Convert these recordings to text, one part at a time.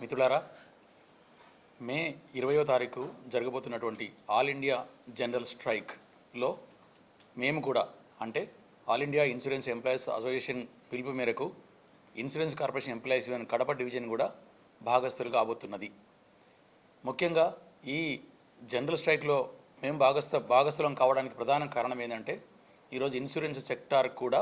మిత్రులారా మే ఇరవయో తారీఖు జరగబోతున్నటువంటి ఆల్ ఇండియా జనరల్ స్ట్రైక్లో మేము కూడా అంటే all India insurance employees association పిలుపు మేరకు insurance corporation employees union Kadapa division కూడా భాగస్థులు కాబోతున్నది. ముఖ్యంగా ఈ జనరల్ స్ట్రైక్లో మేము భాగస్థ భాగస్థులం కావడానికి ప్రధాన కారణం ఏంటంటే ఈరోజు ఇన్సూరెన్స్ సెక్టార్ కూడా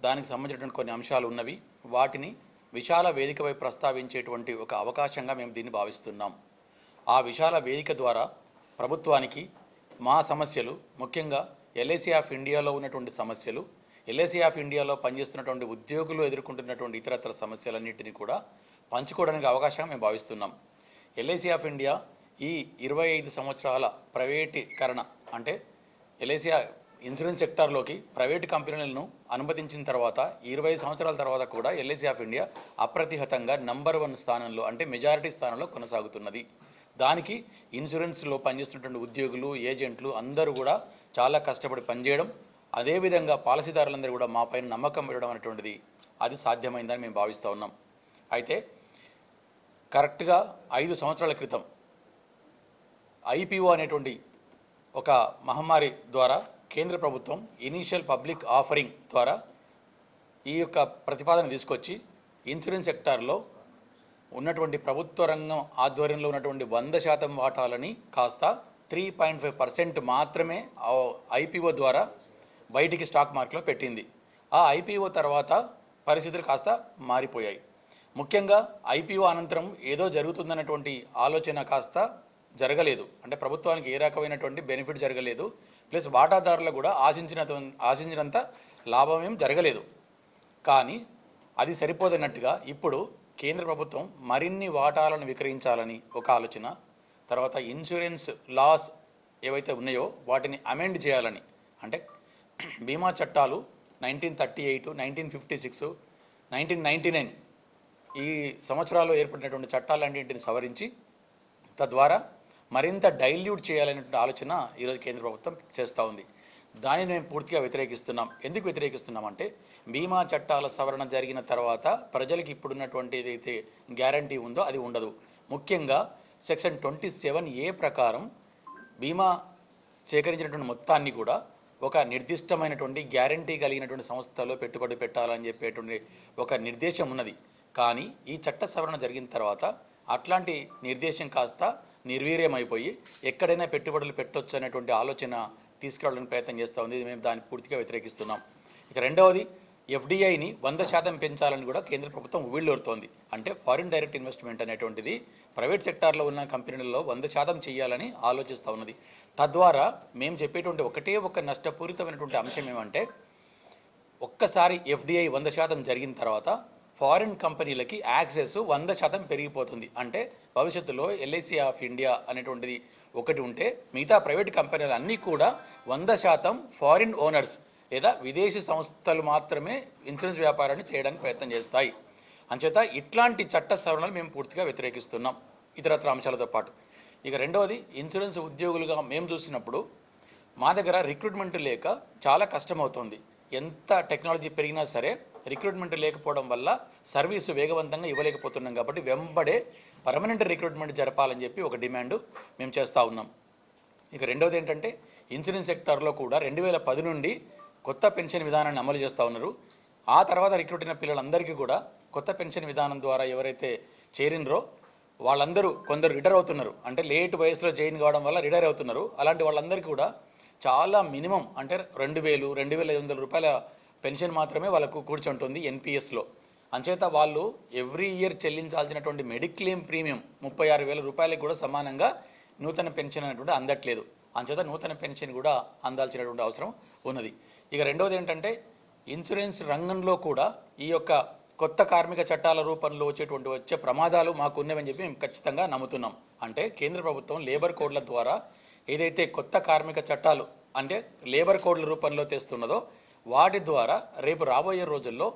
దానికి సంబంధించినటువంటి కొన్ని అంశాలు ఉన్నవి. వాటిని విశాల వేదికపై ప్రస్తావించేటువంటి ఒక అవకాశంగా మేము దీన్ని భావిస్తున్నాం. ఆ విశాల వేదిక ద్వారా ప్రభుత్వానికి మా సమస్యలు ముఖ్యంగా ఎల్ఐసి ఆఫ్ ఇండియాలో ఉన్నటువంటి సమస్యలు ఎల్ఐసి ఆఫ్ ఇండియాలో పనిచేస్తున్నటువంటి ఉద్యోగులు ఎదుర్కొంటున్నటువంటి ఇతరత్ర సమస్యలన్నింటినీ కూడా పంచుకోవడానికి అవకాశం మేము భావిస్తున్నాం. ఎల్ఐసి ఆఫ్ ఇండియా ఈ ఇరవై ఐదు సంవత్సరాల ప్రైవేటీకరణ అంటే ఎల్ఐసి ఇన్సూరెన్స్ సెక్టార్లోకి ప్రైవేట్ కంపెనీలను అనుమతించిన తర్వాత ఇరవై సంవత్సరాల తర్వాత కూడా ఎల్ఐసి ఆఫ్ ఇండియా అప్రతిహతంగా నంబర్ వన్ స్థానంలో అంటే మెజారిటీ స్థానంలో కొనసాగుతున్నది. దానికి ఇన్సూరెన్స్లో పనిచేస్తున్నటువంటి ఉద్యోగులు ఏజెంట్లు అందరూ కూడా చాలా కష్టపడి పనిచేయడం అదేవిధంగా పాలసీదారులందరూ కూడా మాపైన నమ్మకం పెట్టడం అనేటువంటిది అది సాధ్యమైందని మేము భావిస్తూ ఉన్నాం. అయితే కరెక్ట్గా ఐదు సంవత్సరాల క్రితం ఐపీఓ అనేటువంటి ఒక మహమ్మారి ద్వారా కేంద్ర ప్రభుత్వం ఇనీషియల్ పబ్లిక్ ఆఫరింగ్ ద్వారా ఈ యొక్క ప్రతిపాదన తీసుకొచ్చి ఇన్సూరెన్స్ సెక్టార్లో ఉన్నటువంటి ప్రభుత్వ రంగం ఆధ్వర్యంలో ఉన్నటువంటి వంద శాతం వాటాలని కాస్త త్రీ పాయింట్ ఫైవ్ పర్సెంట్ మాత్రమే ఐపీఓ ద్వారా బయటికి స్టాక్ మార్కెట్లో పెట్టింది. ఆ ఐపీఓ తర్వాత పరిస్థితులు కాస్త మారిపోయాయి. ముఖ్యంగా ఐపీఓ అనంతరం ఏదో జరుగుతుందన్నటువంటి ఆలోచన కాస్త జరగలేదు. అంటే ప్రభుత్వానికి ఏ రకమైనటువంటి బెనిఫిట్ జరగలేదు. ప్లస్ వాటాదారులు కూడా ఆశించిన ఆశించినంత లాభం ఏం జరగలేదు. కానీ అది సరిపోదన్నట్టుగా ఇప్పుడు కేంద్ర ప్రభుత్వం మరిన్ని వాటాలను విక్రయించాలని ఒక ఆలోచన తర్వాత ఇన్సూరెన్స్ లాస్ ఏవైతే ఉన్నాయో వాటిని అమెండ్ చేయాలని అంటే బీమా చట్టాలు nineteen thirty eight nineteen fifty six nineteen ninety nine ఈ సంవత్సరాల్లో ఏర్పడినటువంటి చట్టాలన్నింటిని సవరించి తద్వారా మరింత డైల్యూట్ చేయాలనేటువంటి ఆలోచన ఈరోజు కేంద్ర ప్రభుత్వం చేస్తూ ఉంది. దానిని మేము పూర్తిగా వ్యతిరేకిస్తున్నాం. ఎందుకు వ్యతిరేకిస్తున్నామంటే బీమా చట్టాల సవరణ జరిగిన తర్వాత ప్రజలకు ఇప్పుడున్నటువంటి ఏదైతే గ్యారంటీ ఉందో అది ఉండదు. ముఖ్యంగా సెక్షన్ ట్వంటీ సెవెన్ ఏ ప్రకారం బీమా సేకరించినటువంటి మొత్తాన్ని కూడా ఒక నిర్దిష్టమైనటువంటి గ్యారంటీ కలిగినటువంటి సంస్థలో పెట్టుబడి పెట్టాలని చెప్పేటువంటి ఒక నిర్దేశం ఉన్నది. కానీ ఈ చట్ట సవరణ జరిగిన తర్వాత అట్లాంటి నిర్దేశం కాస్త నిర్వీర్యమైపోయి ఎక్కడైనా పెట్టుబడులు పెట్టొచ్చు అనేటువంటి ఆలోచన తీసుకురావడానికి ప్రయత్నం చేస్తూ ఉంది. మేము దాన్ని పూర్తిగా వ్యతిరేకిస్తున్నాం. ఇక రెండవది ఎఫ్డిఐని వంద శాతం పెంచాలని కూడా కేంద్ర ప్రభుత్వం ఉవ్విళ్ళూరుతోంది. అంటే ఫారిన్ డైరెక్ట్ ఇన్వెస్ట్మెంట్ అనేటువంటిది ప్రైవేట్ సెక్టార్లో ఉన్న కంపెనీలలో వంద శాతం చేయాలని ఆలోచిస్తూ ఉన్నది. తద్వారా మేము చెప్పేటువంటి ఒకటే ఒక నష్టపూరితమైనటువంటి అంశం ఏమంటే ఒక్కసారి ఎఫ్డిఐ వంద శాతం జరిగిన తర్వాత ఫారిన్ కంపెనీలకి యాక్సెస్ వంద శాతం పెరిగిపోతుంది. అంటే భవిష్యత్తులో ఎల్ఐసి ఆఫ్ ఇండియా అనేటువంటిది ఒకటి ఉంటే మిగతా ప్రైవేట్ కంపెనీలు అన్నీ కూడా వంద శాతం ఫారిన్ ఓనర్స్ లేదా విదేశీ సంస్థలు మాత్రమే ఇన్సూరెన్స్ వ్యాపారాన్ని చేయడానికి ప్రయత్నం చేస్తాయి. అంచేత ఇట్లాంటి చట్ట సవరణలు మేము పూర్తిగా వ్యతిరేకిస్తున్నాం. ఇతరత్ర అంశాలతో పాటు. ఇక రెండవది ఇన్సూరెన్స్ ఉద్యోగులుగా మేము చూసినప్పుడు మా దగ్గర రిక్రూట్మెంట్ లేక చాలా కష్టమవుతుంది. ఎంత టెక్నాలజీ పెరిగినా సరే రిక్రూట్మెంట్ లేకపోవడం వల్ల సర్వీసు వేగవంతంగా ఇవ్వలేకపోతున్నాం కాబట్టి వెంబడే పర్మనెంట్ రిక్రూట్మెంట్ జరపాలని చెప్పి ఒక డిమాండ్ మేము చేస్తూ ఉన్నాం. ఇక రెండవది ఏంటంటే ఇన్సూరెన్స్ సెక్టార్లో కూడా రెండు వేల పది నుండి కొత్త పెన్షన్ విధానాన్ని అమలు చేస్తూ ఉన్నారు. ఆ తర్వాత రిక్రూట్ అయిన పిల్లలందరికీ కూడా కొత్త పెన్షన్ విధానం ద్వారా ఎవరైతే చేరినరో వాళ్ళందరూ కొందరు రిటైర్ అవుతున్నారు. అంటే లేట్ వయసులో జాయిన్ కావడం వల్ల రిటైర్ అవుతున్నారు. అలాంటి వాళ్ళందరికీ కూడా చాలా మినిమం అంటే రెండు వేలు రెండు వేల ఐదు వందల రూపాయల పెన్షన్ మాత్రమే వాళ్ళకు కూర్చుంటుంది ఎన్పిఎస్లో. అంచేత వాళ్ళు ఎవ్రీ ఇయర్ చెల్లించాల్సినటువంటి మెడిక్లెయిమ్ ప్రీమియం ముప్పై ఆరు వేల రూపాయలకు కూడా సమానంగా నూతన పెన్షన్ అనేటువంటి అందట్లేదు. అంచేత నూతన పెన్షన్ కూడా అందాల్సినటువంటి అవసరం ఉన్నది. ఇక రెండవది ఏంటంటే ఇన్సూరెన్స్ రంగంలో కూడా ఈ యొక్క కొత్త కార్మిక చట్టాల రూపంలో వచ్చేటువంటి వచ్చే ప్రమాదాలు మాకు ఉన్నవని చెప్పి మేము ఖచ్చితంగా నమ్ముతున్నాం. అంటే కేంద్ర ప్రభుత్వం లేబర్ కోడ్ల ద్వారా ఏదైతే కొత్త కార్మిక చట్టాలు అంటే లేబర్ కోడ్ల రూపంలో తెస్తున్నదో వాటి ద్వారా రేపు రాబోయే రోజుల్లో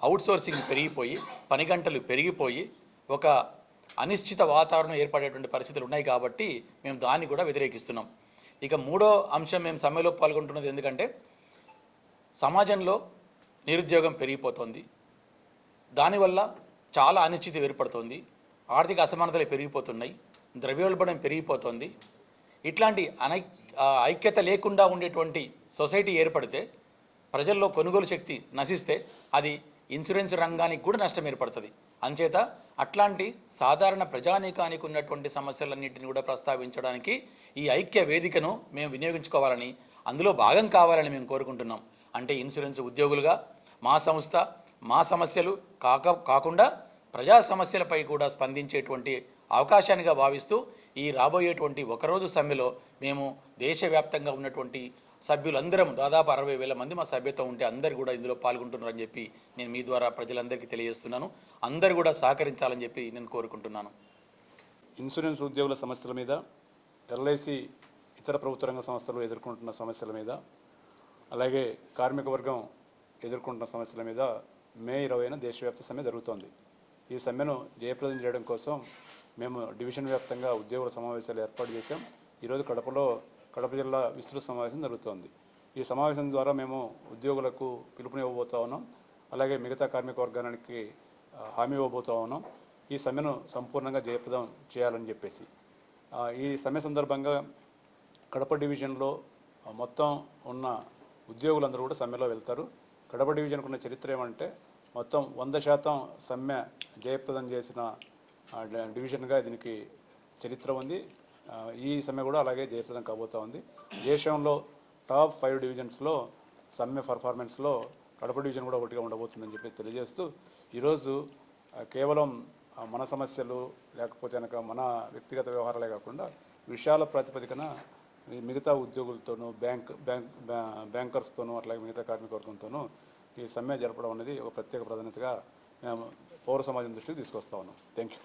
అవుట్సోర్సింగ్ పెరిగిపోయి పని గంటలు పెరిగిపోయి ఒక అనిశ్చిత వాతావరణం ఏర్పడేటువంటి పరిస్థితులు ఉన్నాయి కాబట్టి మేము దాన్ని కూడా వ్యతిరేకిస్తున్నాం. ఇక మూడో అంశం మేము సమ్మెలో పాల్గొంటున్నది ఎందుకంటే సమాజంలో నిరుద్యోగం పెరిగిపోతుంది. దానివల్ల చాలా అనిశ్చితి ఏర్పడుతుంది. ఆర్థిక అసమానతలు పెరిగిపోతున్నాయి. ద్రవ్యోల్బణం పెరిగిపోతుంది. ఇట్లాంటి అనై ఐక్యత లేకుండా ఉండేటువంటి సొసైటీ ఏర్పడితే ప్రజల్లో కొనుగోలు శక్తి నశిస్తే అది ఇన్సూరెన్స్ రంగానికి కూడా నష్టం ఏర్పడుతుంది. అంచేత అట్లాంటి సాధారణ ప్రజానీకానికి ఉన్నటువంటి సమస్యలన్నింటిని కూడా ప్రస్తావించడానికి ఈ ఐక్య వేదికను మేము వినియోగించుకోవాలని అందులో భాగం కావాలని మేము కోరుకుంటున్నాం. అంటే ఇన్సూరెన్స్ ఉద్యోగులుగా మా సంస్థ మా సమస్యలు కాక కాకుండా ప్రజా సమస్యలపై కూడా స్పందించేటువంటి అవకాశానిగా భావిస్తూ ఈ రాబోయేటువంటి ఒకరోజు సమ్మెలో మేము దేశవ్యాప్తంగా ఉన్నటువంటి సభ్యులందరం దాదాపు అరవై వేల మంది మా సభ్యత్వం ఉంటే అందరు కూడా ఇందులో పాల్గొంటున్నారని చెప్పి నేను మీ ద్వారా ప్రజలందరికీ తెలియజేస్తున్నాను. అందరు కూడా సహకరించాలని చెప్పి నేను కోరుకుంటున్నాను. ఇన్సూరెన్స్ ఉద్యోగుల సమస్యల మీద ఎల్ఐసి ఇతర ప్రభుత్వ రంగ సంస్థలు ఎదుర్కొంటున్న సమస్యల మీద అలాగే కార్మిక వర్గం ఎదుర్కొంటున్న సమస్యల మీద మే ఇరవైన దేశవ్యాప్త సమ్మె జరుగుతోంది. ఈ సమ్మెను జయప్రదం చేయడం కోసం మేము డివిజన్ వ్యాప్తంగా ఉద్యోగుల సమావేశాలు ఏర్పాటు చేశాం. ఈరోజు కడపలో కడప జిల్లా విస్తృత సమావేశం జరుగుతోంది. ఈ సమావేశం ద్వారా మేము ఉద్యోగులకు పిలుపునివ్వబోతా ఉన్నాం. అలాగే మిగతా కార్మిక వర్గానికి హామీ ఇవ్వబోతా ఉన్నాం. ఈ సమ్మెను సంపూర్ణంగా జయప్రదం చేయాలని చెప్పేసి. ఈ సమ్మె సందర్భంగా కడప డివిజన్లో మొత్తం ఉన్న ఉద్యోగులందరూ కూడా సమ్మెలో వెళ్తారు. కడప డివిజన్కు ఉన్న చరిత్ర ఏమంటే మొత్తం వంద శాతం సమ్మె జయప్రదం చేసిన డివిజన్గా దీనికి చరిత్ర ఉంది. ఈ సమ్మె కూడా అలాగే జయప్రదం కాబోతా ఉంది. దేశంలో టాప్ ఫైవ్ డివిజన్స్లో సమ్మె పర్ఫార్మెన్స్లో కడప డివిజన్ కూడా ఒకటిగా ఉండబోతుందని చెప్పి తెలియజేస్తూ ఈరోజు కేవలం మన సమస్యలు లేకపోతే కనుక మన వ్యక్తిగత వ్యవహారాలే కాకుండా విశాల ప్రాతిపదికన ఈ మిగతా ఉద్యోగులతోనూ బ్యాంక్ బ్యాంక్ బ్యాంకర్స్తోనూ అట్లాగే మిగతా కార్మికవర్గంతోనూ ఈ సమ్మె జరపడం అనేది ఒక ప్రత్యేక ప్రాధాన్యతగా మేము పౌర సమాజం దృష్టికి తీసుకొస్తా ఉన్నాం. Thank you